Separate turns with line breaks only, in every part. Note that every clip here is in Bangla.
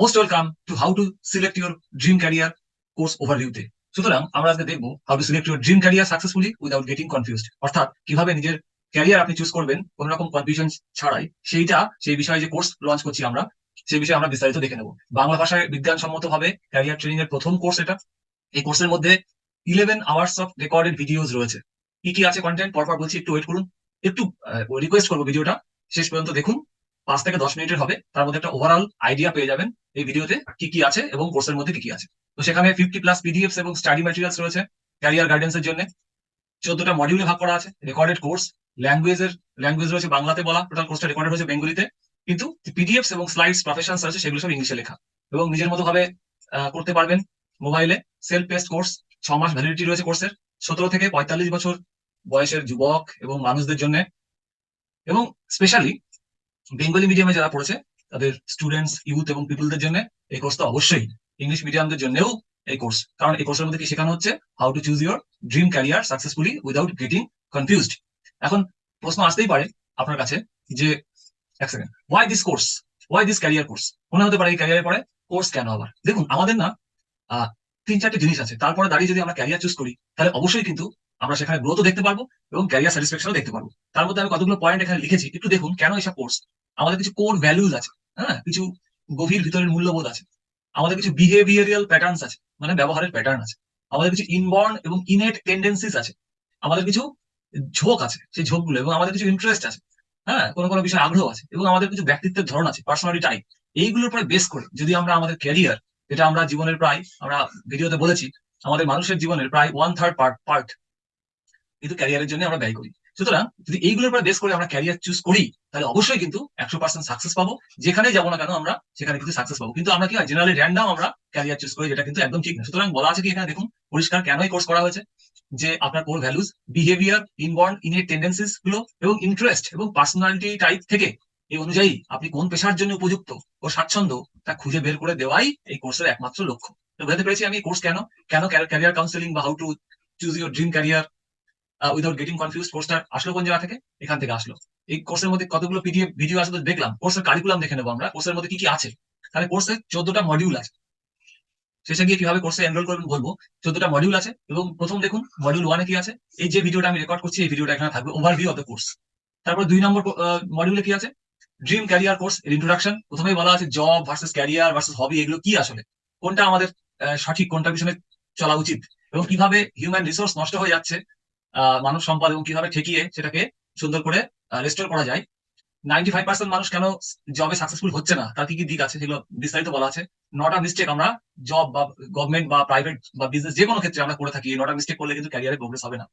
Most welcome to how to select your dream career course ওভারভিউতে সুতরাং আমরা আজকে দেখব how to select your dream career successfully without getting confused অর্থাৎ কীভাবে নিজের ক্যারিয়ার আপনি চুজ করবেন কোন রকম কনফিউশন ছাড়াই। সেইটা, সেই বিষয়ে যে কোর্স লঞ্চ করছি আমরা, সেই বিষয়ে আমরা বিস্তারিত দেখে নেব। বাংলা ভাষায় বিজ্ঞানসম্মত ভাবে ক্যারিয়ার ট্রেনিং এর প্রথম কোর্স এটা। এই কোর্সের মধ্যে eleven hours of recorded videos রয়েছে। কি কি আছে কন্টেন্ট পরপর বলছি, একটু ওয়েট করুন। একটু রিকোয়েস্ট করব ভিডিওটা শেষ পর্যন্ত দেখুন। পাঁচ থেকে দশ মিনিটের হবে, তার মধ্যে একটা ওভারঅল আইডিয়া পেয়ে যাবেন এই ভিডিওতে কি কি আছে এবং কোর্সের মধ্যে কি কি আছে। তো সেখানে ফিফটি প্লাস পিডিএফস এবং স্টাডি ম্যাটেরিয়ালস রয়েছে ক্যারিয়ার গাইডেন্স এর জন্য। চোদ্দটা মডিউলে ভাগ করা আছে রেকর্ডেড কোর্স ল্যাঙ্গুয়েজের ল্যাঙ্গুয়েজ রয়েছে বাংলাতে বলা টোটাল কোর্সটা রেকর্ডেড হয়েছে বেঙ্গলিতে। কিন্তু পিডিএফস এবং স্লাইডস প্রফেশনস আছে সেগুলো সব ইংলিশে লেখা। এবং নিজের মতো ভাবে করতে পারবেন মোবাইলে সেলফ পেস্ট কোর্স ছ মাস ভ্যালিডিটি রয়েছে কোর্সের সতেরো থেকে পঁয়তাল্লিশ বছর বয়সের যুবক এবং মানুষদের জন্য। এবং স্পেশালি বেঙ্গলি মিডিয়ামে যারা পড়েছে, তাদের স্টুডেন্টস ইউথ এবং পিপলদের জন্য এই কোর্স তো অবশ্যই ইংলিশ মিডিয়ামদের জন্যও এই কোর্স কারণ এই কোর্সের মধ্যে কি শেখানো হচ্ছে? How to choose your dream career successfully without getting confused এখন প্রশ্ন আসতেই পারে আপনার কাছে যে, এক second why this course why this career course মনে হতে পারে এই ক্যারিয়ারে পরে কোর্স কেন আবার? দেখুন, আমাদের না তিন চারটে জিনিস আছে। তারপরে দাঁড়িয়ে যদি আমরা ক্যারিয়ার চুজ করি, তাহলে অবশ্যই কিন্তু আমরা সেখানে গ্রোথও দেখতে পারব এবং ক্যারিয়ার স্যাটিসফ্যাকশনও দেখতে পারব। তার মধ্যে আমি কতগুলো পয়েন্ট এখানে লিখেছি, একটু দেখুন কেন এসব কোর্স আমাদের কিছু কোর ভ্যালুজ আছে হ্যাঁ? কিছু গভীর ভিতরের মূল্যবোধ আছে। আমাদের কিছু বিহেভিয়ারিয়াল প্যাটার্নস আছে মানে ব্যবহারের প্যাটার্ন আছে। আমাদের কিছু ইনবর্ন এবং ইনেট টেন্ডেন্সিস আছে। আমাদের কিছু ঝোঁক আছে, সেই ঝোঁকগুলো, এবং আমাদের কিছু ইন্টারেস্ট আছে হ্যাঁ? কোনো কোনো বিষয়ে আগ্রহ আছে, এবং আমাদের কিছু ব্যক্তিত্বের ধরন আছে পার্সোনালিটি টাইপ এইগুলোর উপরে বেস করে যদি আমরা আমাদের ক্যারিয়ার যেটা আমরা জীবনের প্রায়, আমরা ভিডিওতে বলেছি, আমাদের মানুষের জীবনের প্রায় ওয়ান থার্ড পার্ট পার্ট কিন্তু ক্যারিয়ারের জন্য আমরা ব্যয় করি। সুতরাং যদি এইগুলোর উপর বেস করে আমরা ক্যারিয়ার চুজ করি, তাহলে অবশ্যই কিন্তু একশো পার্সেন্ট সাকসেস পাবো। যেখানে যাব না কেন আমরা, সেখানে কিন্তু সাকসেস পাবো। কিন্তু আমরা কি হয় জেনারেলি র্যান্ডাম আমরা ক্যারিয়ার চুজ করি, যেটা কিন্তু একদম ঠিক না। সুতরাং বলা আছে কি এখানে, দেখুন, পরিষ্কার কেন এই কোর্স করা হয়েছে? যে আপনার core values behaviour inborn innate টেন্ডেন্সিসগুলো এবং ইন্টারেস্ট এবং পার্সোনালিটি টাইপ থেকে এই অনুযায়ী আপনি কোন পেশার জন্য উপযুক্ত ও স্বাচ্ছন্দ্য, তা খুঁজে বের করে দেওয়াই এই কোর্সের একমাত্র লক্ষ্য। তো বুঝতে পেরেছি আমি কোর্স কেন? কেন ক্যারিয়ার কাউন্সিলিং বা how to choose your dream career without getting confuse কোর্সটা আসলো কোন জায়গা থেকে? এখান থেকে আসলো। এই কোর্সের মধ্যে কতগুলো পিডিএফ ভিডিও আসলে দেখলাম। কোর্সের কারিকুলাম দেখে নেব আমরা। কোর্সের মধ্যে কি কি আছে? তাহলে কোর্সে চোদ্দটা মডিউল আছে। শেষে গিয়ে কীভাবে কোর্সে এনরোল করবেন বলব। চোদ্দটা মডিউল আছে এবং প্রথম দেখুন মডিউল ওয়ানে কি আছে? এই যে ভিডিওটা আমি রেকর্ড করছি, এই ভিডিওটা এখানে থাকবে। ওভারভিউ অফ দ্য কোর্স তারপর দুই নম্বর মডিউলে কি আছে? ড্রিম ক্যারিয়ার কোর্স এর ইন্ট্রোডাকশন প্রথমেই বলা আছে job versus career versus hobby এগুলো কি আসলে? কোনটা আমাদের সঠিক, কোনটা পিছনে চলা উচিত? এবং কীভাবে হিউম্যান রিসোর্স নষ্ট হয়ে যাচ্ছে? মানব সম্পদ এবং কীভাবে ঠেকিয়ে সেটাকে সুন্দর করে রেস্টোর করা যায়। নাইনটি ফাইভ পার্সেন্ট মানুষ কেন জবে সাকসেসফুল হচ্ছে না? তার কি কি দিক আছে সেগুলো বিস্তারিত বলা আছে। নটা মিস্টেক আমরা জব বা গভর্নমেন্ট বা প্রাইভেট বা বিজনেস যে কোনো ক্ষেত্রে আমরা করে থাকি। নট মিস্টেক করলে কিন্তু ক্যারিয়ারে প্রোগ্রেস হবে না।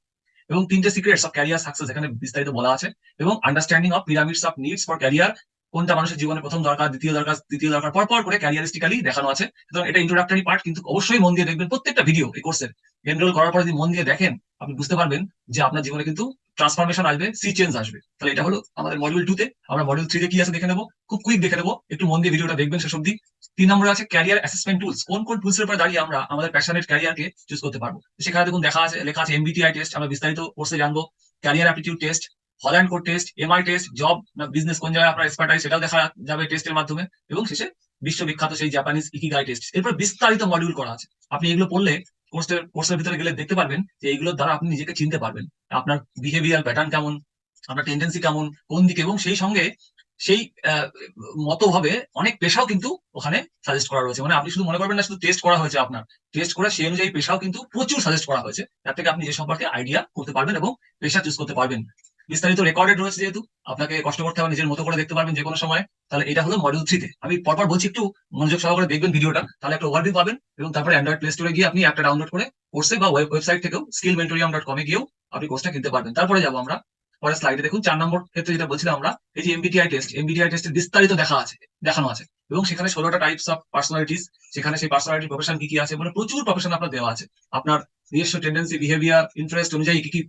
এবং তিনটে সিক্রেটস অফ ক্যারিয়ার সাকসেস এখানে বিস্তারিত বলা আছে। এবং understanding of pyramids of needs for career কোনটা মানুষের জীবনে প্রথম দরকার, দ্বিতীয় দরকার, তৃতীয় দরকার পর পর করে ক্যারিয়ারিস্টিক্যালি দেখানো আছে। সুতরাং এটা ইন্ট্রোডাক্টরি পার্ট কিন্তু অবশ্যই মন দিয়ে দেখবেন প্রত্যেকটা ভিডিও এই কোর্সের এনরোল করার পর যদি মন দিয়ে দেখেন, আপনি বুঝতে পারবেন যে আপনার জীবনে কিন্তু ট্রান্সফরমেশন আসবে সি চেঞ্জ আসবে। তাহলে এটা হলো আমাদের মডিউল টু তে। আমরা মডিউল থ্রি তে কি আছে দেখে নেব? খুব কুইক দেখে নেব। একটু মন দিয়ে ভিডিওটা দেখবেন শেষ অব্দি তিন নম্বরে আছে ক্যারিয়ার অ্যাসেসমেন্ট টুলস কোন কোন টুলস এর উপর দাঁড়িয়ে আমরা আমাদের প্যাশনেট ক্যারিয়ারকে চুজ করতে পারব? সেখানে দেখুন দেখা আছে, লেখা আছে এমবিটিআই টেস্ট আমরা বিস্তারিত কোর্সে জানব। Career aptitude test Holland code test MI test job business কোন জায়গায় আপনার এক্সপার্টাইজ সেটাও দেখা যাবে টেস্টের মাধ্যমে। এবং শেষে বিশ্ববিখ্যাত সেই জাপানিজ ইকিগাই টেস্ট এরপর বিস্তারিত মডিউল করা আছে। আপনি এগুলো পড়লে কোর্সের কোর্সের ভিতরে গেলে দেখতে পারবেন যে এইগুলোর দ্বারা আপনি নিজেকে চিনতে পারবেন। আপনার বিহেভিয়ার প্যাটার্ন কেমন আপনার টেন্ডেন্সি কেমন কোন দিকে এবং সেই সঙ্গে সেই আহ, মতভাবে অনেক পেশাও কিন্তু ওখানে সাজেস্ট করা রয়েছে। মানে আপনি শুধু মনে করবেন না শুধু টেস্ট করা হয়েছে আপনার। টেস্ট করে সেই অনুযায়ী পেশাও কিন্তু প্রচুর সাজেস্ট করা হয়েছে। তার থেকে আপনি যে সম্পর্কে আইডিয়া করতে পারবেন এবং পেশা চুজ করতে পারবেন। বিস্তারিত রেকর্ডেড রয়েছে যেহেতু, আপনাকে কষ্ট করতে হবে, নিজের মতো করে দেখতে পারবেন যে কোনো সময়। তাহলে এটা হলো মডিউল থ্রিতে আমি পরপর বলছি একটু মনোযোগ সহকারে দেখবেন ভিডিওটা তাহলে একটা ওভারভিউ পাবেন এবং তারপরে অ্যান্ড্রয়েড প্লে স্টোরে গিয়ে আপনি একটা ডাউনলোড করে কোর্সে বা ওয়েবসাইট থেকেও স্কিল মেন্টোরিয়াম ডট কমে গিয়েও আপনি কোর্সটা কিনতে পারবেন। তারপরে যাব আমরা পরে স্লাইডে দেখুন, চার নম্বর ক্ষেত্রে যেটা বলছিলাম আমরা, এই যে এমবিটিআই টেস্ট এমবিটিআই টেস্টের বিস্তারিত দেখা আছে, দেখানো আছে। এবং সেখানে ষোলোটা টাইপস অফ পার্সোনালিটিস সেখানে সেই পার্সোনালিটি প্রফেশন কি কি আছে মানে প্রচুর প্রফেশন আপনার দেওয়া আছে। আপনার নিজস্ব টেন্ডেন্সি বিহেভিয়ার ইন্টারেস্ট অনুযায়ী কি কি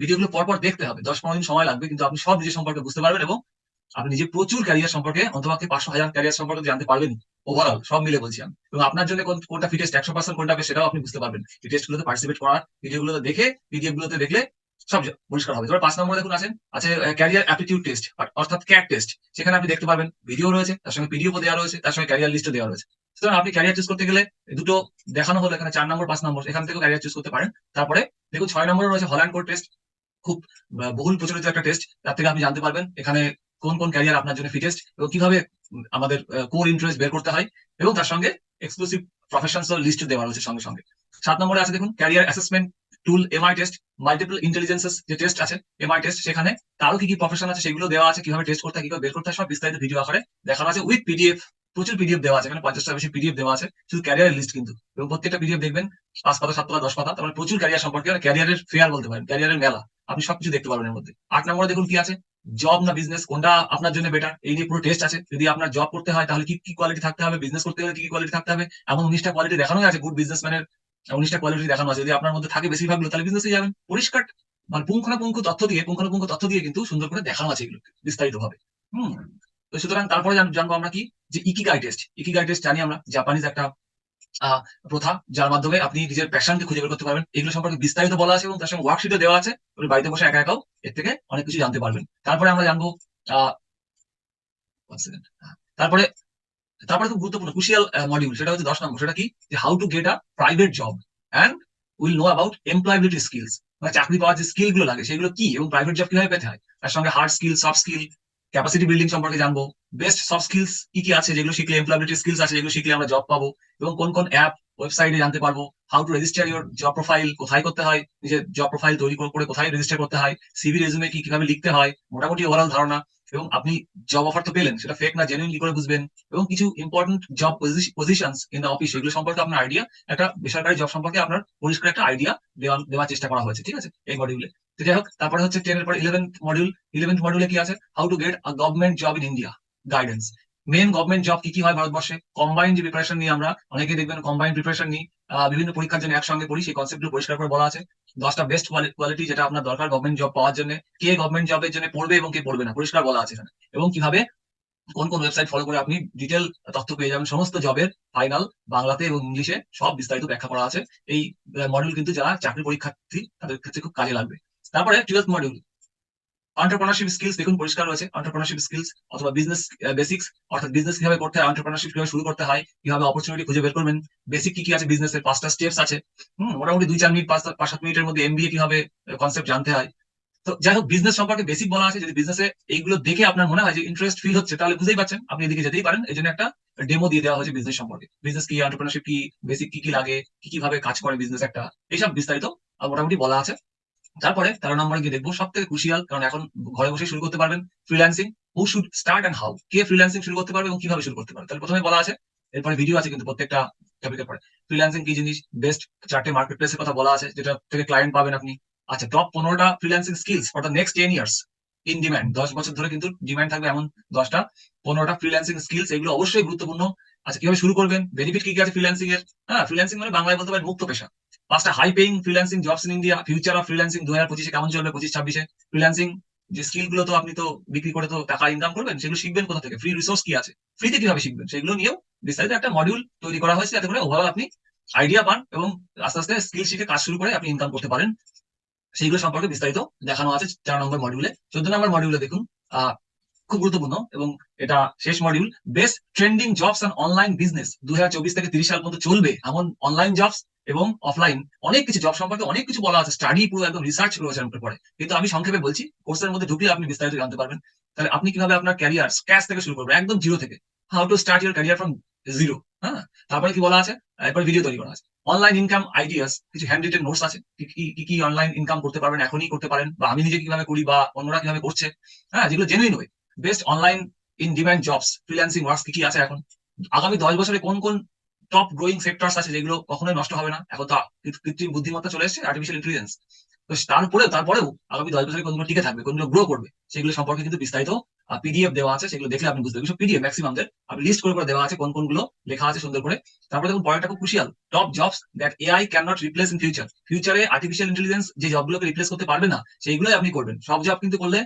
ভিডিওগুলো পরপর দেখতে হবে। দশ পনেরো দিন সময় লাগবে, কিন্তু আপনি সব নিজের সম্পর্কে বুঝতে পারবেন এবং আপনি নিজে প্রচুর ক্যারিয়ার সম্পর্কে অন্তপক্ষে পাঁচশো হাজার ক্যারিয়ার সম্পর্কে জানতে পারবেন ওভারঅল সব মিলে বলছি আমি। এবং আপনার জন্য কোনটা ফিটেস্ট একশো পার্সেন্ট কোনটা হবে সেটাও আপনি বুঝতে পারবেন। এই টেস্টগুলোতে পার্টিসিপেট করার ভিডিও ভিডিওগুলোতে দেখে পিডিএফ গুলোতে দেখলে সব পরিষ্কার হবে। এবার পাঁচ নম্বরে দেখুন আছেন আছে ক্যারিয়ার অ্যাপটিটিউড টেস্ট অর্থাৎ ক্যাট টেস্ট সেখানে আপনি দেখতে পারবেন ভিডিও রয়েছে, তার সঙ্গে পিডিএফ দেওয়া রয়েছে, তার সঙ্গে ক্যারিয়ার লিস্টও দেওয়া রয়েছে। সুতরাং আপনি ক্যারিয়ার চুজ করতে গেলে দুটো দেখানো হলো, এখানে চার নম্বর, পাঁচ নম্বর, এখান থেকেও ক্যারিয়ার চুজ করতে পারেন। তারপরে দেখুন ছয় নম্বরে রয়েছে হল্যান্ড কোড টেস্ট খুব বহুল প্রচলিত একটা টেস্ট তার থেকে আপনি জানতে পারবেন এখানে কোন কোন ক্যারিয়ার আপনার জন্য ফিটেস্ট এবং কীভাবে আমাদের কোর ইন্টারেস্ট বের করতে হয় এবং তার সঙ্গে এক্সক্লুসিভ প্রফেশনস লিস্ট দেওয়া রয়েছে সঙ্গে সঙ্গে। সাত নম্বরে আছে দেখুন career assessment tool MI test multiple intelligences যে টেস্ট আছে এমআই টেস্ট সেখানে তারও কি কি প্রফেশন আছে সেগুলো দেওয়া আছে, কীভাবে টেস্ট করতে হয়, কীভাবে বের করতে হয়, সব বিস্তারিত ভিডিও আকারে দেখানো আছে উইথ পিডিএফ প্রচুর পিডিএফ দেওয়া আছে, এখানে পঞ্চাশটা বেশি পিডিএফ দেওয়া আছে, শুধু ক্যারিয়ার লিস্ট কিন্তু। এবং প্রত্যেকটা পিডিএফ দেখবেন, পাঁচ পাতা, সাত পাতা, দশ পাতা, তারপরে প্রচুর ক্যারিয়ার সম্পর্কে ক্যারিয়ারের ফেয়ার বলতে পারেন ক্যারিয়ারের মেলা। আপনি সবকিছু দেখতে পারবেন এর মধ্যে। আট নম্বরে দেখুন কি আছে? জব না বিজনেস কোনটা আপনার জন্য বেটার এই নিয়ে পুরো টেস্ট আছে। যদি আপনার জব করতে হয়, তাহলে কি কি কোয়ালিটি থাকতে হবে? বিজনেস করতে গেলে কি কি কোয়ালিটি থাকতে হবে? এমন উনিশটা কোয়ালিটি দেখানো আছে। গুড বিজনেস বিজনেসম্যানের উনিশটা কোয়ালিটি দেখানো আছে। যদি আপনার মধ্যে থাকে বেশিরভাগ তাহলে বিজনেসে যাবেন। পরিষ্কার। মানে পুঙ্খানুপুঙ্খ তথ্য দিয়ে, পুঙ্খানুপুঙ্খ তথ্য দিয়ে কিন্তু সুন্দর করে দেখানো আছে এগুলো বিস্তারিত ভাবে হম। তো সুতরাং তারপরে জানব আমরা কি? যে ইকিগাই টেস্ট ইকিগাই টেস্ট জানি আমরা। জাপানিজ একটা প্রথা, যার মাধ্যমে আপনি নিজের প্যাশনকে খুঁজে বের করতে পারবেন। এগুলো সম্পর্কে বিস্তারিত বলা আছে এবং তার সঙ্গে ওয়ার্কশিটও দেওয়া আছে। আপনি বাড়িতে বসে একা একাও এর থেকে অনেক কিছু জানতে পারবেন। তারপরে আমরা জানব তারপরে তারপরে খুব গুরুত্বপূর্ণ ক্রুশিয়াল মডিউল সেটা হচ্ছে দশ নম্বর। সেটা কি? যে how to get a private job and will know about employability skills মানে চাকরি পাওয়ার যে স্কিলগুলো লাগে, সেগুলো কি এবং প্রাইভেট জব কীভাবে পেতে হয়? তার সঙ্গে hard skill soft skill capacity building সম্পর্কে জানব। বেস্ট সফট স্কিলস কি কি আছে যেগুলো শিখলে এমপ্লয়াবিলিটি স্কিলস আছে যেগুলো শিখলে আমরা জব পাবো এবং কোন কোন অ্যাপ ওয়েবসাইটে জানতে পারব। How to register your job profile কোথায় করতে হয়, নিজের জব প্রোফাইল তৈরি করে কোথায় রেজিস্টার করতে হয় সিভি রেজুমে কি কীভাবে লিখতে হয়, মোটামুটি ওভারঅল ধারণা। এবং আপনি জব অফার তো পেলেন, সেটা ফেক না জেনুইন কি করে বুঝবেন। এবং কিছু important job positions in the office এগুলো সম্পর্কে আপনার আইডিয়া একটা বেসরকারি জব সম্পর্কে আপনার পরিষ্কার একটা আইডিয়া দেওয়া, দেওয়ার চেষ্টা করা হয়েছে, ঠিক আছে? এই মডিউলে তো যাই হোক, তারপরে হচ্ছে টেন এর পর ইলেভেন্থ মডিউল ইলেভেন্থ মডিউলে কি আছে? How to get a government job in India guidance main government job কি কি হয় ভারতবর্ষে? কম্বাইন যে প্রিপারেশন নিয়ে আমরা অনেকে দেখবেন কম্বাইন প্রিপারেশন নিই। বিভিন্ন পরীক্ষার জন্য একসঙ্গে পড়ি, সেই কনসেপ্ট পরিষ্কার করে বলা আছে। দশটা বেস্ট কোয়ালিটি যেটা আপনার দরকার গভর্নমেন্ট জব পাওয়ার জন্য, কে গভর্নমেন্ট জবের জন্য পড়বে এবং কে পড়বে না, পরিষ্কার বলা আছে এখানে। এবং কীভাবে, কোন কোন ওয়েবসাইট ফলো করে আপনি ডিটেল তথ্য পেয়ে যাবেন, সমস্ত জবের ফাইনাল বাংলাতে এবং ইংলিশে সব বিস্তারিত ব্যাখ্যা করা আছে। এই মডিউল কিন্তু যারা চাকরি পরীক্ষার্থী, তাদের ক্ষেত্রে খুব কাজে লাগবে। তারপরে টুয়েলথ মডিউল অন্টারপ্রনারশিপ স্কিলস দেখুন, পরিষ্কার রয়েছে। অন্টারপ্রনারশিপ স্কিলস অথবা বিজনেস বেসিক্স অর্থাৎ বিজনেস কীভাবে করতে হয় অন্টারপ্রনারশিপ কীভাবে শুরু করতে হয়, কীভাবে অপরচুনিটি খুঁজে বের করবেন বেসিক কি কি আছে বিজনেসের পাঁচটা স্টেপস আছে। মোটামুটি দুই চার মিনিট, পাঁচ পাঁচ, সাত মিনিটের মধ্যে এমবিএ কীভাবে কনসেপ্ট জানতে হয়। তো যাই হোক বিজনেস সম্পর্কে বেসিক বলা আছে, যদি বিজনেসে এইগুলো দেখে আপনার মনে হয় যে ইন্টারেস্ট ফিল হচ্ছে, তাহলে বুঝতেই পারছেন, আপনি এদিকে যেতেই পারেন। এই জন্য একটা ডেমো দিয়ে দেওয়া হয়েছে বিজনেস সম্পর্কে। বিজনেস কি অন্টারপ্রিনারশিপ কি বেসিক কি কি লাগে, কি কীভাবে কাজ করে বিজনেস একটা, এইসব বিস্তারিত মোটামুটি বলা আছে। তারপরে তেরো নম্বরে গিয়ে দেখব সব থেকে ক্রুশিয়াল কারণ এখন ঘরে বসে শুরু করতে পারবেন freelancing who should start and how K freelancing শুরু করতে পারবে এবং কীভাবে শুরু করতে পারবে? তাহলে প্রথমে বলা আছে, এরপরে ভিডিও আছে কিন্তু প্রত্যেকটা টপিকের পরে। ফ্রিল্যান্সিং কি জিনিস? বেস্ট চারটে মার্কেট প্লেসের কথা বলা আছে, যেটা থেকে ক্লায়েন্ট পাবেন আপনি। আচ্ছা টপ পনেরোটা freelancing skills for the next ten years in demand দশ বছর ধরে কিন্তু ডিম্যান্ড থাকবে এমন দশটা। পনেরোটা ফ্রিল্যান্সিং স্কিলস এগুলো অবশ্যই গুরুত্বপূর্ণ। আচ্ছা কীভাবে শুরু করবেন? বেনিফিট কি কি আছে ফ্রিল্যান্সিং এর? হ্যাঁ ফ্রিল্যান্সিং মানে বাংলায় বলতে পারেন মুক্ত পেশা। পাঁচটা high paying freelancing jobs in India future of freelancing দু হাজার পঁচিশে কেমন চলবে পঁচিশ ছাব্বিশে? ফ্রিল্যান্সিং যে স্কিলগুলো তো আপনি তো বিক্রি করে তো টাকা ইনকাম করবেন সেগুলো শিখবেন কোথা থেকে? ফ্রি রিসোর্স কি আছে? ফ্রিতে কীভাবে শিখবেন? সেগুলো নিয়েও বিস্তারিত একটা মডিউল তৈরি করা হয়েছে যাতে করে ওভারঅল আপনি আইডিয়া পান এবং আস্তে আস্তে স্কিল শিখে কাজ শুরু করে আপনি ইনকাম করতে পারেন। সেইগুলো সম্পর্কে বিস্তারিত দেখানো আছে চার নম্বর মডিউলে চোদ্দ নম্বর মডিউলে দেখুন আহ, খুব গুরুত্বপূর্ণ এবং এটা শেষ module best trending jobs and online business দু থেকে তিরিশ সাল পর্যন্ত চলবে এমন অনলাইন জবস এবং অফলাইন অনেক কিছু জব সম্পর্কে অনেক কিছু বলা আছে স্টাডি পুরো একদম রিসার্চ রয়েছে উপরে কিন্তু আমি সংক্ষেপে বলছি কোর্সের মধ্যে ঢুকলে আপনি বিস্তারিত জানতে পারবেন। তাহলে আপনি কীভাবে আপনার ক্যারিয়ার স্ক্যাচ থেকে শুরু করবেন? একদম জিরো থেকে। How to start your career from zero হ্যাঁ? তারপরে কি বলা আছে? এরপর ভিডিও তৈরি করা আছে। অনলাইন ইনকাম আইডিয়াস কিছু হ্যান্ড রিটেন নোটস আছে। কি, কি- অনলাইন ইনকাম করতে পারবেন, এখনই করতে পারেন বা আমি নিজে কীভাবে করি বা অন্যরা কীভাবে করছে হ্যাঁ? যেগুলো জেনুইন হবে best online in demand jobs freelancing works কি কি আছে এখন? আগামী দশ বছরে কোন কোন টপ গ্রোয়িং সেক্টরস আছে যেগুলো কখনোই নষ্ট হবে না? এখন তো কৃত্রিম বুদ্ধিমত্তা চলে এসেছে আর্টিফিশিয়াল ইন্টেলিজেন্স তো তারপরেও তারপরেও আগামী দশ বছরে কোনগুলো টিকে থাকবে, কোনগুলো গ্রো করবে, সেগুলো সম্পর্কে কিন্তু বিস্তারিত পিডিএফ দেওয়া আছে, সেগুলো দেখলে আপনি বুঝতে পারবেন। পিডিএফ ম্যাক্সিমামদের আপনি লিস্ট করে করে দেওয়া আছে কোন, কোনগুলো লেখা আছে সুন্দর করে। তারপরে দেখুন পরেরটা খুব crucial top jobs that AI cannot replace in future ফিউচারে আর্টিফিশিয়াল ইন্টেলিজেন্স যে জবগুলোকে রিপ্লেস করতে পারবে না, সেইগুলোই আপনি করবেন। সব জব কিন্তু করলে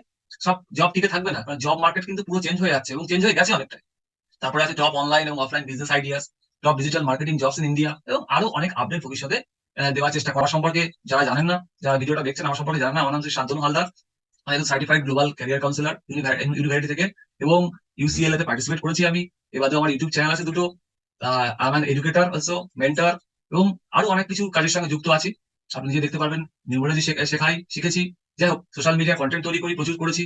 সব জব টিকে থাকবে না, কারণ জব মার্কেট কিন্তু পুরো চেঞ্জ হয়ে যাচ্ছে এবং চেঞ্জ হয়ে গেছে অনেকটাই। তারপরে আছে টপ অনলাইন এবং offline business ideas top digital marketing jobs in India এবং আরও অনেক আপডেট ভবিষ্যতে দেওয়ার চেষ্টা করা সম্পর্কে যারা জানেন না, যারা ভিডিওটা দেখছেন আমার সম্পর্কে জানেন না, আমার নাম হচ্ছে শান্তনু হালদার। আমি একজন certified global career counsellor university থেকে এবং ইউসিএল এতে পার্টিসিপেট করেছি আমি। এবারে আমার ইউটিউব চ্যানেল আছে দুটো। আমার এডুকেটর অলসো মেন্টর এবং আরও অনেক কিছু কাজের সঙ্গে যুক্ত আছি। আপনি নিজে দেখতে পারবেন নিউমোলজি শেখাই, শিখেছি। যাই হোক সোশ্যাল মিডিয়া কন্টেন্ট তৈরি করি, প্রচুর করেছি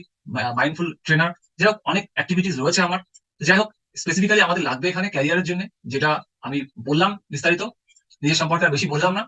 মাইন্ডফুল ট্রেনার যাই হোক অনেক অ্যাক্টিভিটিস রয়েছে আমার। যাই হোক স্পেসিফিক্যালি আমাদের লাগবে এখানে ক্যারিয়ারের জন্য, যেটা আমি বললাম বিস্তারিত, নিজের সম্পর্কে আর বেশি বললাম না।